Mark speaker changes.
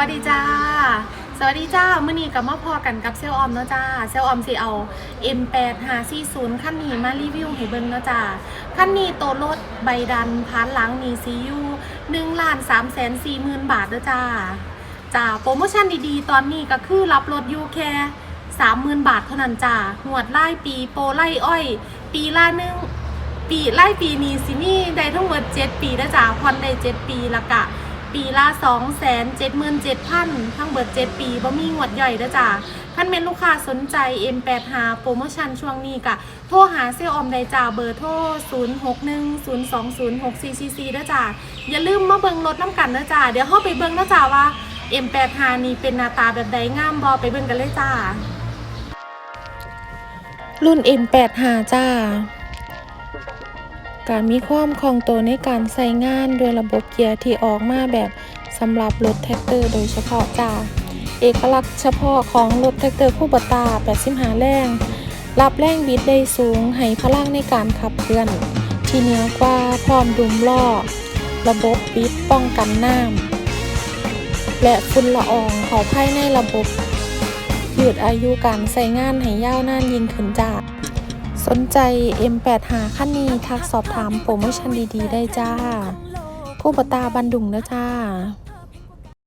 Speaker 1: วัสดีจ้า สวัสดีจ้ามื่อนี้กับมาพอกันกับเซลออมเนาะจ้า เซลออมสิเอา M8 540คันนี้มารีวิวให้เบิ่งเนาะจ้าคันนี้โตวรถใบดันพานหลังมีซียู1ล้าน3แสน4หมื่นบาทเด้อจ้าจ้าโปรโมชั่นดีๆ ตอนนี้ก็คือรับรถยูแค่30,000บาทเท่านั้นจ้าหวดไล่ปีโปรไล่อ้อย ปีละหนึ่งปีไล่ปีนี้สิมีได้ทั้งหมด7ปีนะจ๊ะผ่อนได้7ปีละกะ ปีละ2 7 7 0 0 0ทั้งเบิด 7 ปีบ่มีงวดย่อยนะจ๊ะท่านเป็นลูกค้าสนใจ M85 โปรโมชั่นช่วงนี้กะโทรหาเซลออมได้จ้าเบอร์โทร 0610206444นะจ๊ะอย่าลืมมาเบิ่งรถน้ำกันนะจ๊ะเดี๋ยวเฮาไปเบิ่งนะจ๊ะว่า M85 นี่เป็นหน้าตาแบบใดงามบ่ไปเบิ่งกันเลยจ้ารุ่น M85 จ้า การมีความคล่องตัวในการใช้งานด้วยระบบเกียร์ที่ออกมาแบบสำหรับรถแท็กเตอร์โดยเฉพาะจ้าเอกลักษณ์เฉพาะของรถแท็กเตอร์คู่บตา85แรงรับแรงบิดได้สูงให้พลังในการขับเคลื่อน ที่เหนือกว่าพร้อมดุมล้อระบบปิดป้องกันน้ำและฝุ่นละอองเขาภายในระบบยืดอายุการใช้งานให้ยาวนานยิ่งขึ้นจ้า สนใจ M85 คันนี้ทักสอบถามโปรโมชั่นดีๆ ได้จ้าคู่ปตาบันดุงนะจ้า